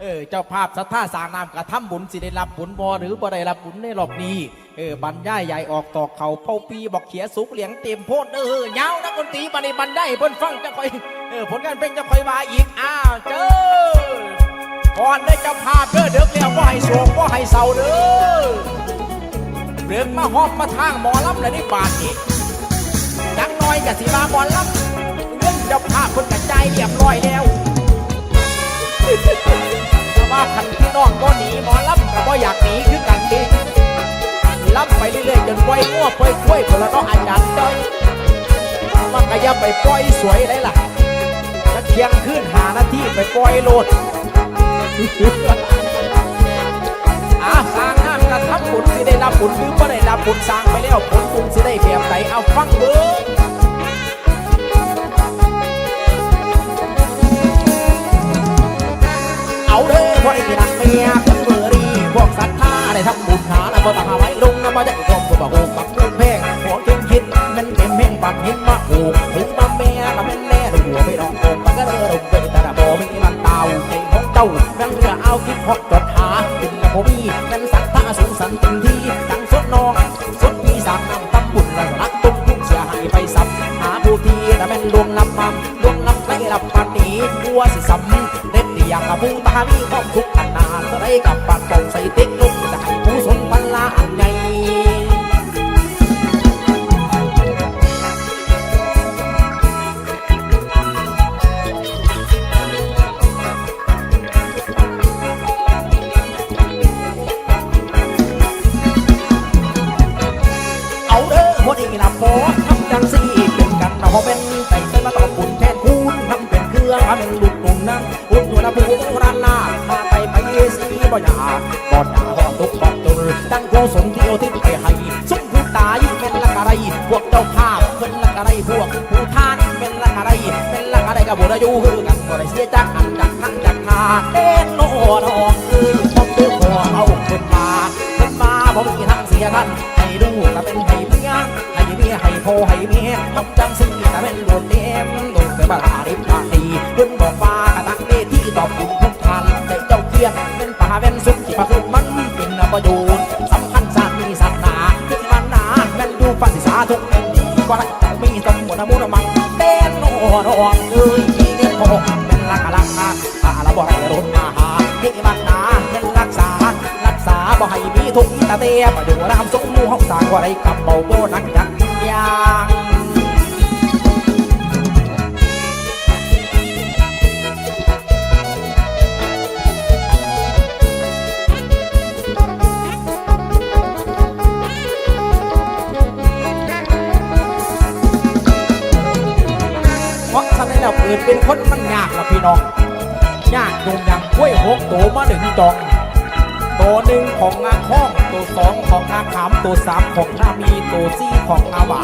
เออเจ้าภาพสัทธาสางนามกระทำบุญสิได้รับบุญบ่หรือบ่ได้รับบุญในรอบนี้เออบรรยายใหญ่ออกตอกเขาเป้าปีบอกเขียสุกเหลียงเต็มโพดเออยาวนักดนตรีบันนี้บรรยายเพิ่นฟังจะคอยเออผลงานเพลงจะคอยมาอีกอ้าวเจ้าก่อนได้เจ้าภาพเด้อเด็กแล้วบ่ให้โศกบ่ให้เศร้าเด้อเรื่องมาฮอบมาทางหมอลำเลยในบาทนี้จังน้อยกะสิมาบอลลับเงินเจ้าภาพคนกระจายเรียบร้อยแล้ว แต่ว่าขันพี่น้องก็หนีหมอลับก็บ่อยากหนีคือกันดีลับไปเรื่อยๆจนปล่อยงัวปล่อยกล้วยคนละน้องอาจารย์จ้อยว่าก็อย่ไปปล่อยสวยได้ล่ะจะเที่ยงขึ้นหาหน้าที่ไปปล่อยโลดอาสร้างงานกระทำบุญสิได้รับบุญหรือบ่ได้รับบุญสร้างไปแล้วผลบุญสิได้แบบไหนเอาฟังเบิ่ง ยคนเบอรีพวกศรัทธาได้ทำบุญหาแล้วบ่ต้อาไว้ลงนะมาจากกองกูบอกโอ้ปักเรื่งแพงของเก่งคิดมันเก็มแม่งปักหินมาโอ้ถึงมาแม่ก็แม่แน่ดูหัวไปน้องโป่งปักกระเด้อลงไปแต่ละบมีมันเตาใจของเจ้านั่งเรือเอาคิดพอจดหาถึงนะบ่มีนั่นศรัทธาสูงสันต็มที่ดังสดนองสดมีสามนำตำบุญและรักตุ้มทุ่งเสียหายไปซ้ำหาผู้ที่แต่แม่นลวงลำมันลวงลำไรรับปันนี้กลัวสิซ้ำเด็ดเดียงกับผู้ตามีความทุก กับปากปองใส่ติ๊กลุกจะให้ผู้สนพันลาอันใหญ่เอาเด้อพอดีนะพอทำจังสี กะไรกับบุรยูคือกันบ่ได้เสียจากอันจากนั้นจากนาเต้นโนนองคือต้องตื้อขอเอาคนมาคนมาผมมีทางเสียท่านให้ดูก็เป็นให้เมียให้เมียให้โพให้เมียต้องจังสิ่งแต่เป็นโดดเดี่ยมโดดแต่มาหาริบาดีคุณบอกว่ากระตักเนที่ตอบคุณทุกท่านแต่เจ้าเกียรเป็นป่าเป็นสุขที่มาคือมันเป็นประโยชน์สำคัญศาสตร์มีศาสนาที่มันนานแม่นดูภาษาทุกแห่งดีกว่า บ่ให้มีทุกตาเตียมาดูน้ำสงมูห้องสางว่าไรกับเบาโบนักจักยางเพราะฉะนั้นแล้วเกิดเป็นคนมันยากละพี่น้อง ยากยงยังกล้วยหกโตมาหนึ่งจอง ตัวหนึ่งของงาข้องตัวสองของงาขามตัวสามของงามีตัวสี่ของงาหวา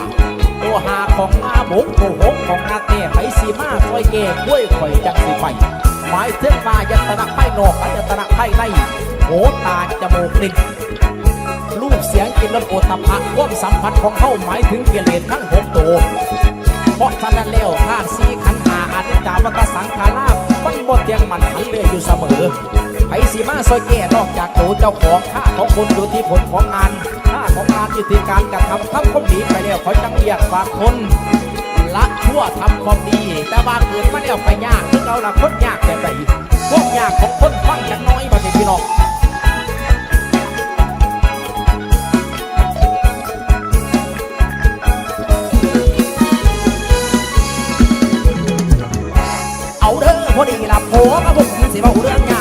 ตัวห้าของงาบุกตัวหกของงาเตะไปสีมาซอยเก้กล้วยข่อยจังสีไฟหมายถึงว่ายัตนะไพ่นอกยัตนะไพ่ในโหตาจมูกลิ้นรูปเสียงกินรสโอตภะความสัมพันธ์ของเข้าหมายถึงเกลียดทั้งหกตัวเพราะฉะนั้นแล้วธาตุสีขันหาอานิจจาวัตสังขารามันบดยังมันขันเรื่อยอยู่เสมอ สีมาซอยแก่นอกจากโตเจ้าของค่าของคนอยู่ที่ผลของงานค่าของงานอยู่ที่การกระทำทำความดีไปแล้วเขาจังเรียกฝากคนละชั่วทำความดี แต่บางเกิดมาแล้วไปยากที่เราละคนยากแต่ใดพวกยากของคนฟังอย่างน้อยบางทีพี่น้องเอาเด้อพอดีละโผมาบุกสิเบาเรื่อง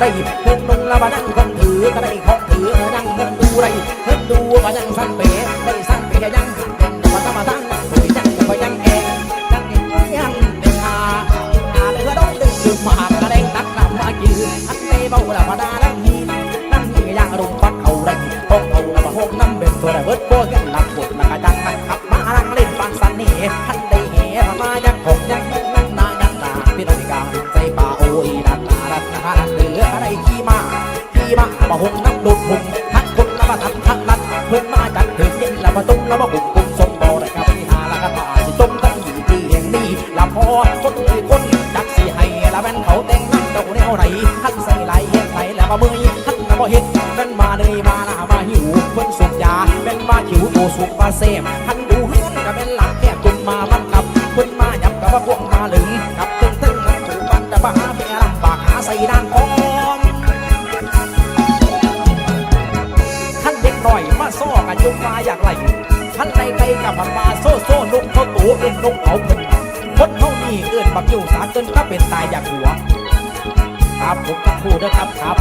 อยากจนได้เพิ่นลงละมานั่งคนถือก็ได้ของถือนั่งเงินดูได้เพิ่นดูก็ยังสั่นเป๋ได้สั่นเป๋ยังเป็นมาตั้งมาตั้งคุยยังก็ยังแองยังยังเป็นหาหาเลยก็ต้องดึงดึงมาหากระเด้งตักน้ำมายืนอันในเบาละมาดานั่งหินนั่งนี่ยังอารมณ์ปัดเอาได้ห้องเอาละมาห้องน้ำเป็นตัวรเบิดโบยังหลับ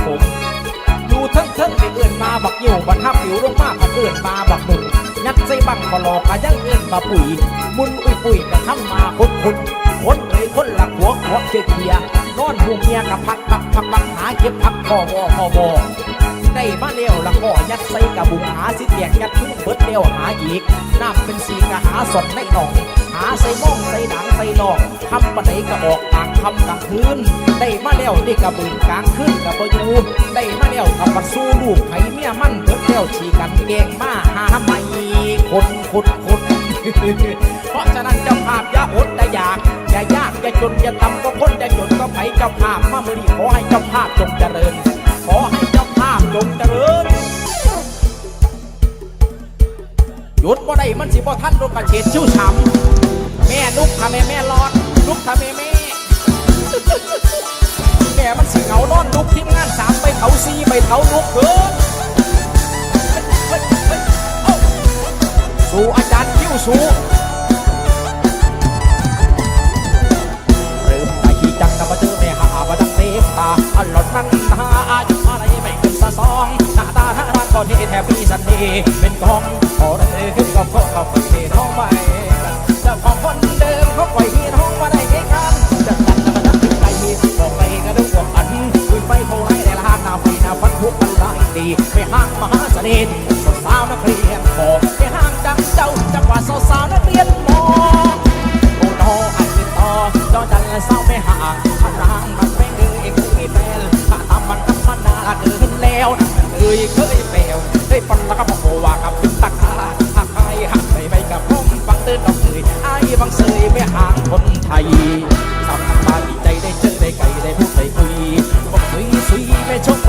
ผมอยู่ทั้งเทั้งไปเอื้นมาบักอยู่บันทับผิวลงมาพันเอื้นมาบักหนุ่มยัดใส่บังคลอกะยังเอื้นมาปุ๋ย มุนอุ้ยปุ๋ยกะทำมาคนคนคนเลยคนหลักหัวหัวเกียนอนหูเมียกับพักพักพักพักหาเก็บพักคอวอคอวอได้มาเลี้ยวละก็ยัดใส่กระบุงหาสิเตียกยัดทุ่งเบิดเลี้ยวหาอีกน้ำเป็นสีกะหาสดในหนอง หาใส่ม่องใส่หนังใส่นอกทำปะไหนกระบอกก คำกลางคืน ได้มาแล้วได้กระบุงกลางคืนกับพยูได้มาแล้วกับปัดสู้ลูกไผเมียมันเบิดเลี้ยวฉีกันเก่งมาหาไม่คนคนคนเพราะฉะนั้นเจ้าภาพอย่าอดอย่อยากอย่ายากอย่าจนอย่าต่ำก็คนอย่าจนก็ไปเจ้าภาพมามือดีขอให้เจ้าภาพจงเจริญ ขอให้เจ้าภาพจงเจริญหยุดบ่ได้มันสิบ่ทันรถกระเฉดชิ้วช้ำแม่ลุกทำแม่แม่รอดลุกทำแม่แม่ ม่มันสิเหงานอนลุกทีมงานสามไปเผาซีไปเผาลุกเถินเฮ้ยเฮ้ยเอ้าสู่อาจารย์คิ้วสู่เริ่มตาขี้จังกับมาเจอแม่หามาดังเทพตาอันหลอดนั้นตาอายุอะไรไม่เกินสะสองหน้าตาท่าทางก็ดีแทบมีสันดีเป็นกองขอได้ขึ้นกับพ่อกับเมีน้องไปเจ้าของคนเดิมเขาปล่อยพี่น้องมาได้ ทุกมันไล่ดีไปห้างมหาเสน่ห์สาวนักเรียนบอกไปห้างจังเจ้าจังหวะสาวนักเรียนมอโอ้โนอันติดต่อจอจันเศร้าไม่ห่างพนางมันไม่เคยเคยแปลถ้าทำมันธรรมดาเกินแล้วเคยเคยแปลวได้ปันแล้วก็บอกว่ากับเป็นตะขาหักใครหักไปไปกับผมฟังเตือนดอกเสยไอ้บางเสยไม่ห่างคนไทยสาดี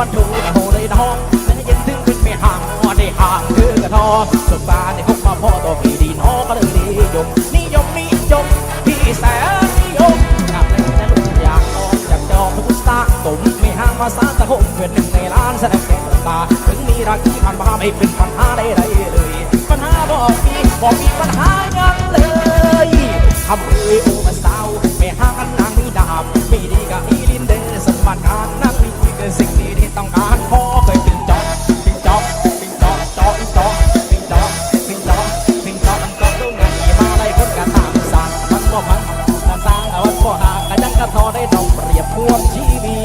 วันดูโหได้องแต่ยังถึงขึ้นไม่ห่างอได้ห่างคือกระทอสบาได้พบมาพ่อตัวพี่ดีน้องก็เลยนิยมนิยมนิยมพี่แสนนิยมกับเล่นแต่ลูกอยากออกจากจองทุกสตางค์ตุ่มไม่ห่างมาสามตะคมเป็นหนึ่งในล้านแสดงแก่ตาถึงมีรักที่ผ่านมาไม่เป็นปัญหาใดๆเลยปัญหาบอกมีบอกมีปัญหายังเลยทำเอ้ยโอ้มาสาวไม่ห่างกันนางมีดาบมีดีกับอีลินเดอร์สมบัติการนั่งมีเกินสิ่งดี ต้องการพอเคยติงจอกติงจอกติงจอกจอบจอกติงจอกติงจอกติงจอกมันก็ต้องไงมาได้คนกระตามสั่งมันก็มันต่างต่างเอาก็หากันยังกระทอได้ต้องเปรียบพวกชีวิต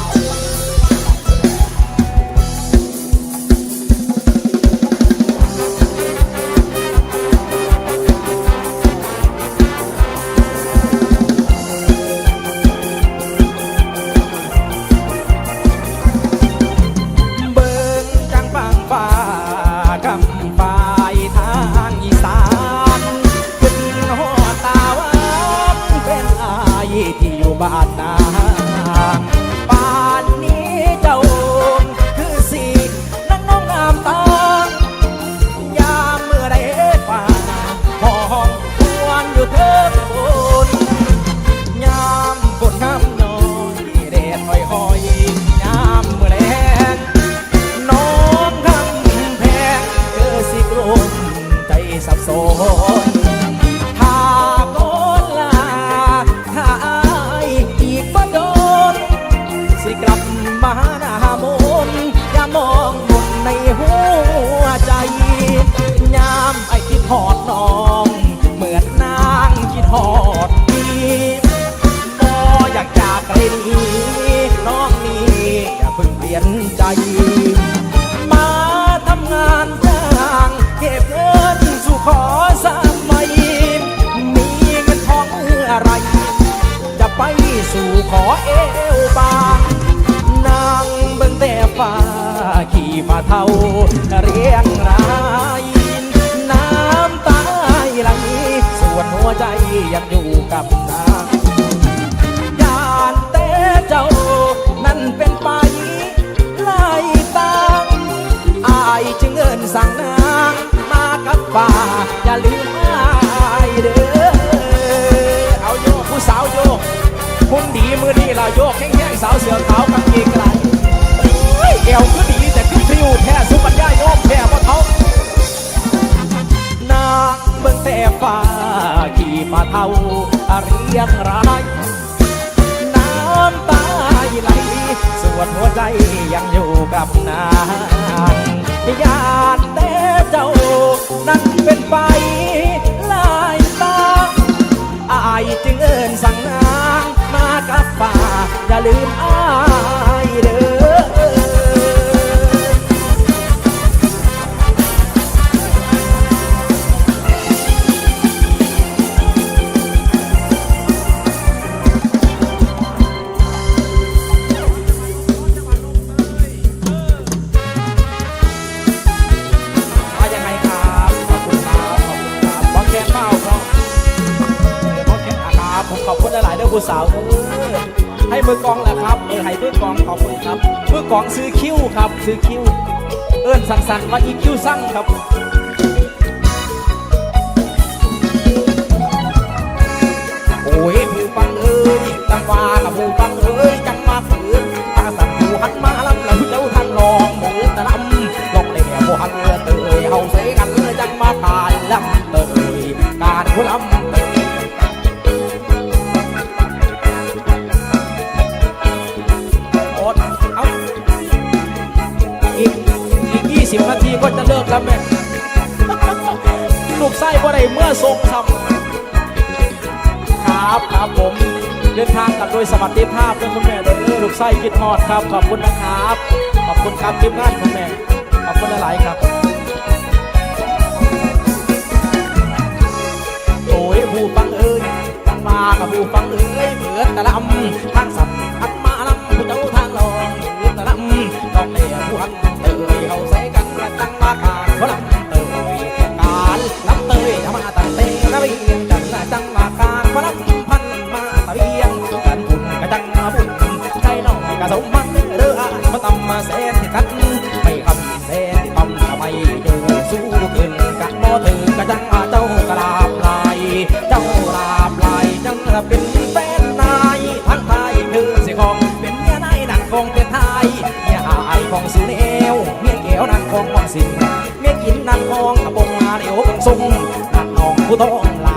ม เอวบางนางเบิ่งแต่ฟ้าขี่มาเท่าเรียงรายน้ำตาไหลส่วนหัวใจยังอยู่กับนางยานแต่เจ้านั่นเป็นไปไล่ตามอายจึงเอินสั่งนางมากับป่าอย่าลืมอายเด้อเอาโยกผู้สาวโยกคุณดีมือ เราโยกแห้งๆสาวเสือขาวกางเกงไกลเฮ้ยเอวคือดีแต่คือพริ้วแท้สุปัญญาโยมแท้บ่เทานางเบิ่งแต่ฟ้าขี่มาเท่าอาเรียงรายน้ำตาไหลสวนหัวใจยังอยู่กับนางยานแต่เจ้านั้นเป็นไปลายตาอายจึงเอินสั่งนาง มากับป่าอย่าลืมอ้ายเด้อ ผู้สาวเออให้มือกองแหละครับเออให้มือกองขอบคุณครับมือกองซื้อคิ้วครับซื้อคิ้ว เอิ้นสั่งๆว่าอีคิ้วสั่งครับโอ้ยผู้ฟังเอ้ยตังว่า ก็จะเลิกแล้วแม่ลูกไส้บ่ได้เมื่อทรงทำครับครับผม เดินทางกลับโดยสวัสดิภาพด้วยคุณแม่โดยเอลูกไส้คิดทอดครับ ขอบคุณนะครับ ขอบคุณครับทีมงานคุณแม่ ขอบคุณหลายๆครับ โอ้ยผู้ฟังเอ้ยตั้งมากับผู้ฟังเอ้ยเหมือนตะลำทางสัต องมองสิงเมียกินนักคงกระปงมาเดียวคงทรงนักน้องผู้ต้องล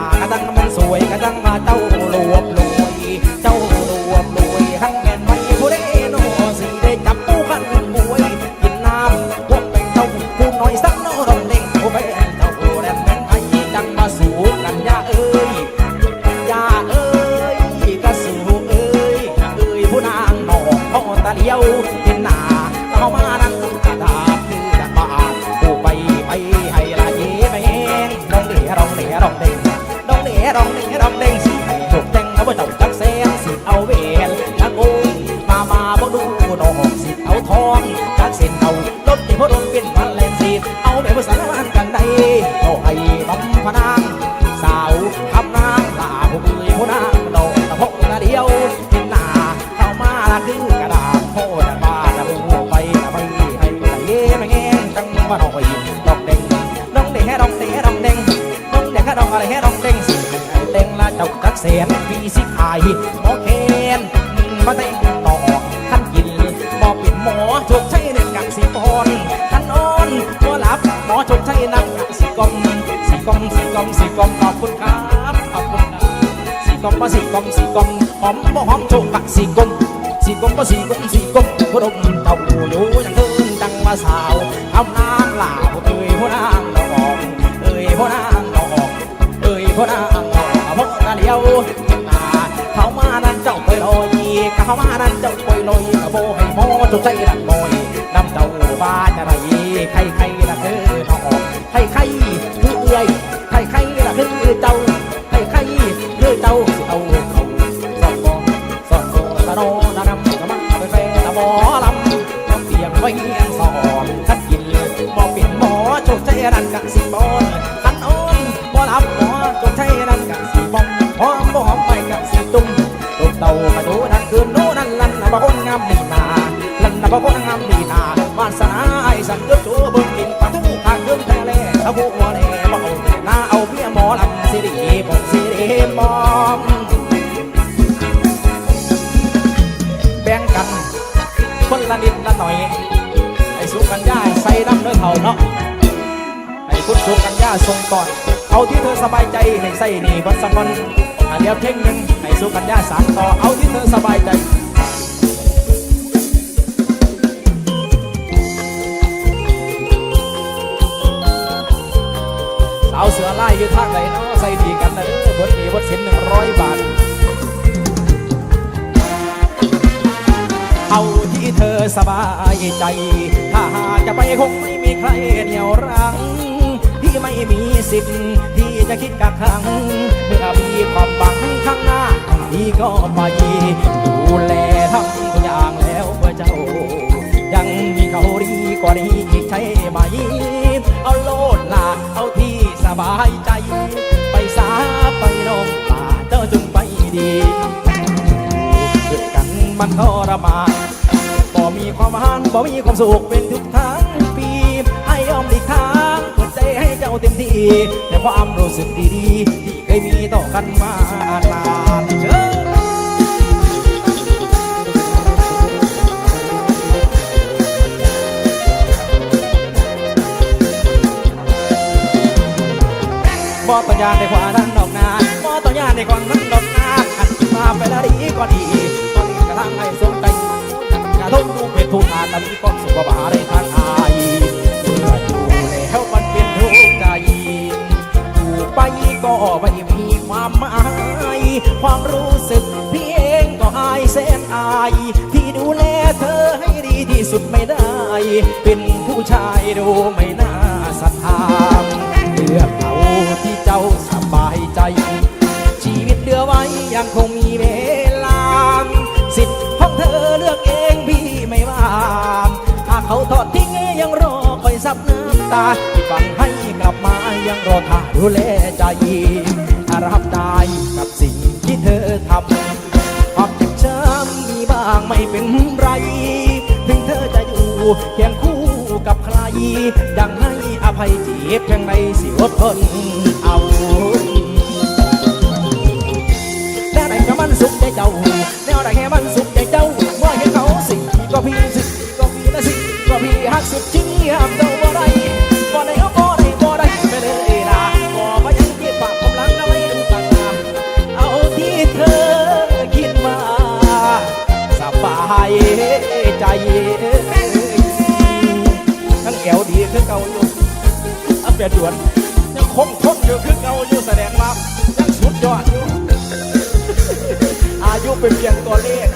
มาหน่อยดอกเด้งดองเด้งดองเด้งดองเด้งดองเด้งดองอะไรดองเด้งสิเด้งละเจ้าจักเสียนปีสิขายหมอเคนมาเต้นต่อขันกินหมอเป็นหมอชดใช้เด็กกักสิปอนขันนอนหมอหลับหมอชดใช้นักกักสิกลมสีกลมสีกลมสีกลมขอบคุณครับขอบคุณครับสีกลมมาสีกลมสีกลมหอมบ่หอมโชกกักสีกลมสีกลมมาสีกลมสีกลมพดมเต่าอยู่อย่างเดิน ดังมาสาวทำนางลาวเอ้ยพ่อนางดอกเอ้ยพ่อนางดอกเอ้ยพ่อนางดอกพ่อตาเดียวมาเขามานั้นเจ้าไปลอยเขามานั้นเจ้าไปลอยกระโบให้หมอจุดใจดักบอยนำเจ้าบ้าจะไรใครใคร น้ำเนื้อเขาะให้พุณสุกัญญาทรงก่อน เอาที่เธอสบายใจให้ใส่นี่วันสักวันอันเดียวเท่งหนึ่งให้สุกัญญาสามต่อเอาที่เธอสบายใจสาวเสือไล่ยืดทางไหนเนาะใส่ดีกันเลย อสบายใจ ถ้าหากจะไปคงไม่มีใครเหนี่ยวรั้งพี่ไม่มีสิทธิ์ที่จะคิดกักขังเมื่อพี่ความบังข้างหน้าพี่ก็ไปดูแลทำทุกอย่างแล้วเพื่อเจ้า ยังมีเขาดีกว่านี้อีกใช่ไหมเอาโลดลาเอาที่สบายใจ ไปสาไปนองป่าเจ้าจงไปดีเกิดกันมันทรมาน มีความหานบ่มีความสุขเป็นทุกทั้งปี ให้ยอมหลีกทางเปิดใจให้เจ้าเต็มที่แต่ความรู้สึกดีๆที่เคยมีต่อกันมานานเชิญบ่ต้องยานในขวาทั้งดอกนาบ่ต้องยานในก่อนทั้งดอกนาขันมาไปแล้วดีก็ดีตอนนี้กระทั่งให้สนใจ ระทงลูกเป็นทุกข์อาตมีความสุขบาในทางอายเมื่ออยู่แล้วมันเป็นทุกใจอยู่ไปก็ไม่มีความหมาย ความรู้สึกพี่เองก็อายแสนอาย ที่ดูแลเธอให้ดีที่สุดไม่ได้ เป็นผู้ชายดูไม่น่าศรัทธาเลือกเอาที่เจ้าสบายใจ ชีวิตเหลือไว้ยังคงมีเว ทอดทิ้งยังรอคอยซับน้ำตาที่ฟังให้กลับมายังรอท่าดูแลใจถ้ารับได้กับสิ่งที่เธอทำความเจ็บช้ำมีบ้างไม่เป็นไร ถึงเธอจะอยู่เคียงคู่กับใครยังให้อภัยจีบเพียงในสิอดทนเอาแนวไหนก็มันสุขใจเจ้าแนวไหนให้มันสุข สุดจริงห้ามเจ้าบ่ได้บ่ได้เอาบ่ได้บ่ได้ไปเลยล่ะบ่มายังคิดปากผมหลังแล้วไม่ดูกันตาเอาที่เธอคิดมาสบายใจทั้งแอวดีคือเก่าอยู่อัปเดตด่วนยังคงทนอยู่คือเก่าอยู่แสดงว่ายังสุดยอดอยู่อายุเป็นเพียงตัวเลข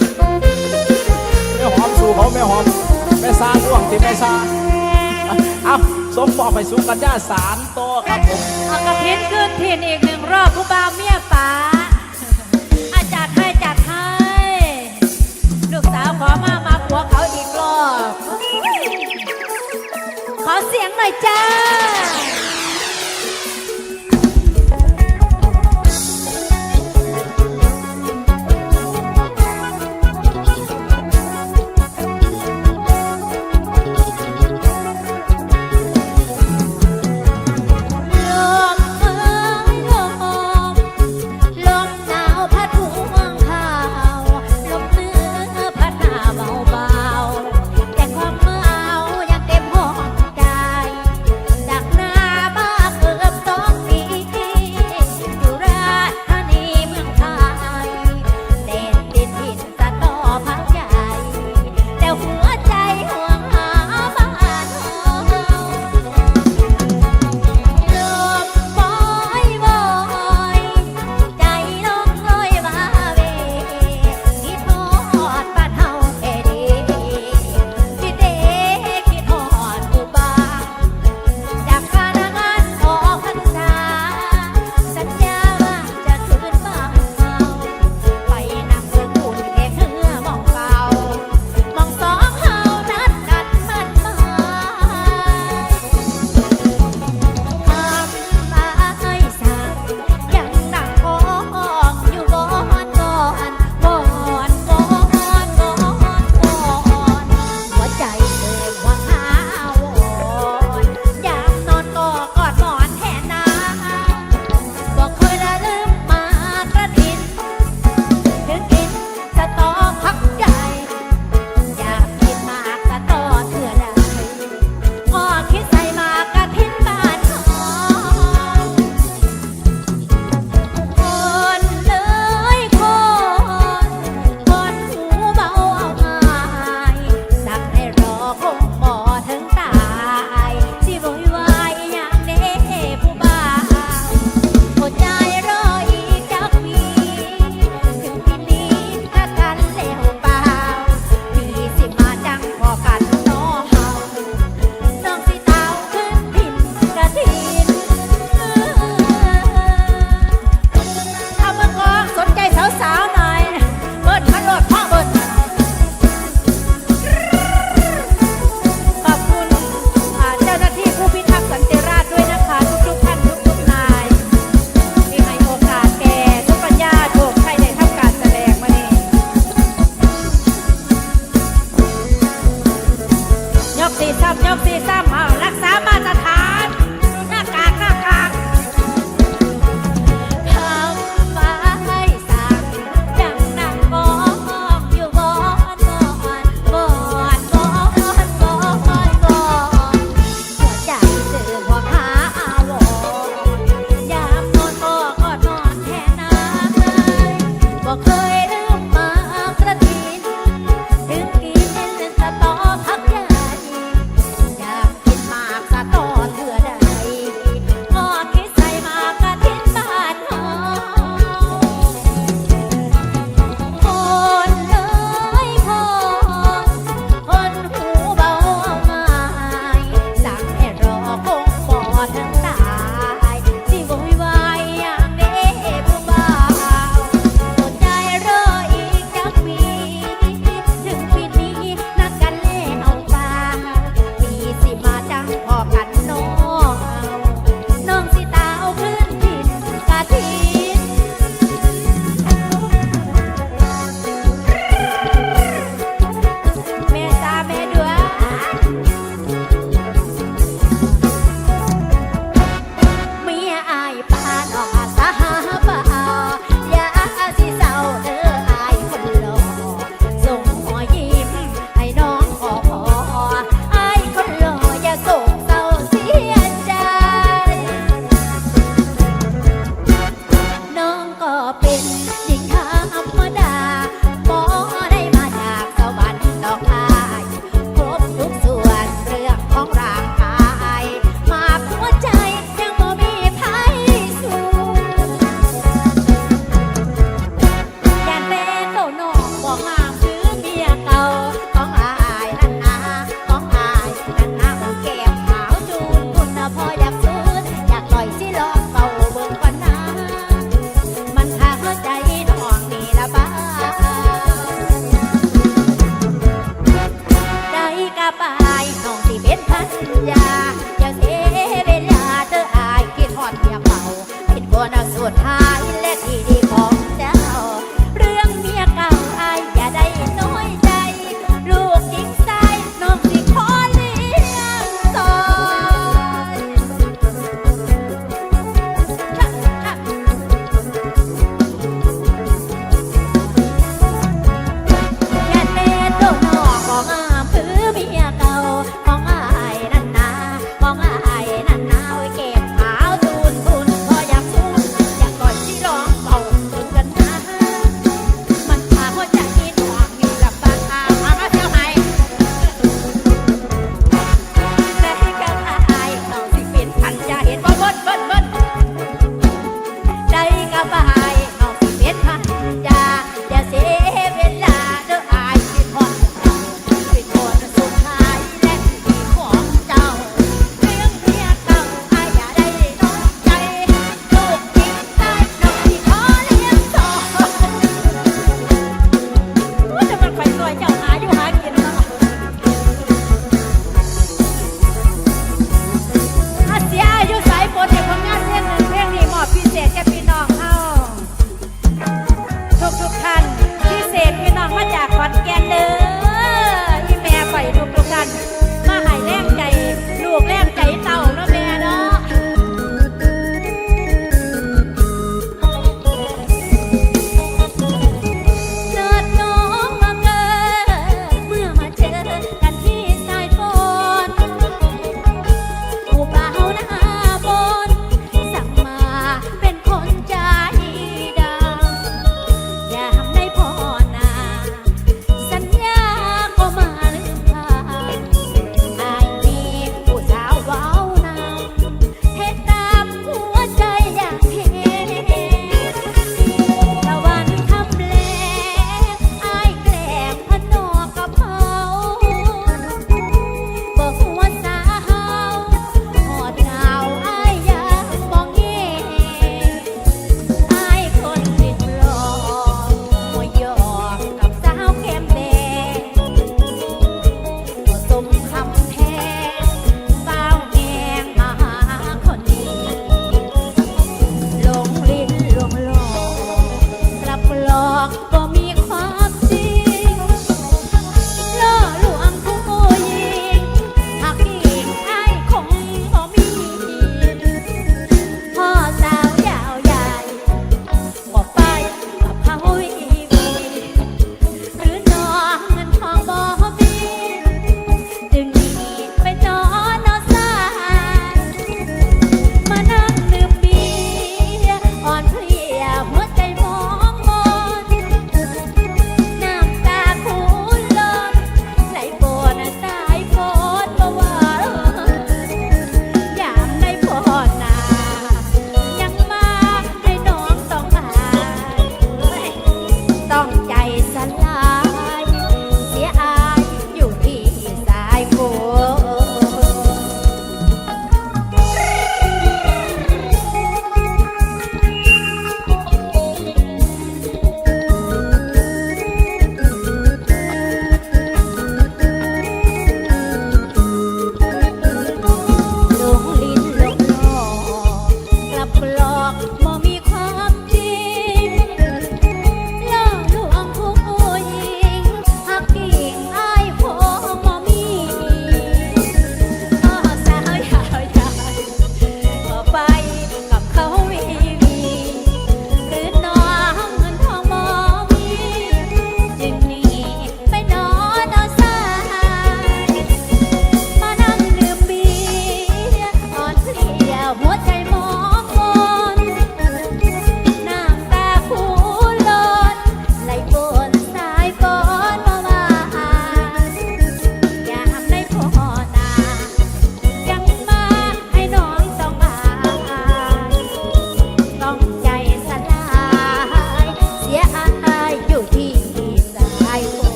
แม่หอมสู่เขาแม่หอม แม่ซาล่วงที่แม่ซาอ้าสมบอกไปสูงกันย่าสารโตครับผมเอากระถินขึ้นทินอีกหนึ่งรอบผู้บ่าวเมียป๋าอาจัดให้จัดให้ ลูกสาวขอมามาผัวเขาอีกรอบ ขอเสียงหน่อยจ้า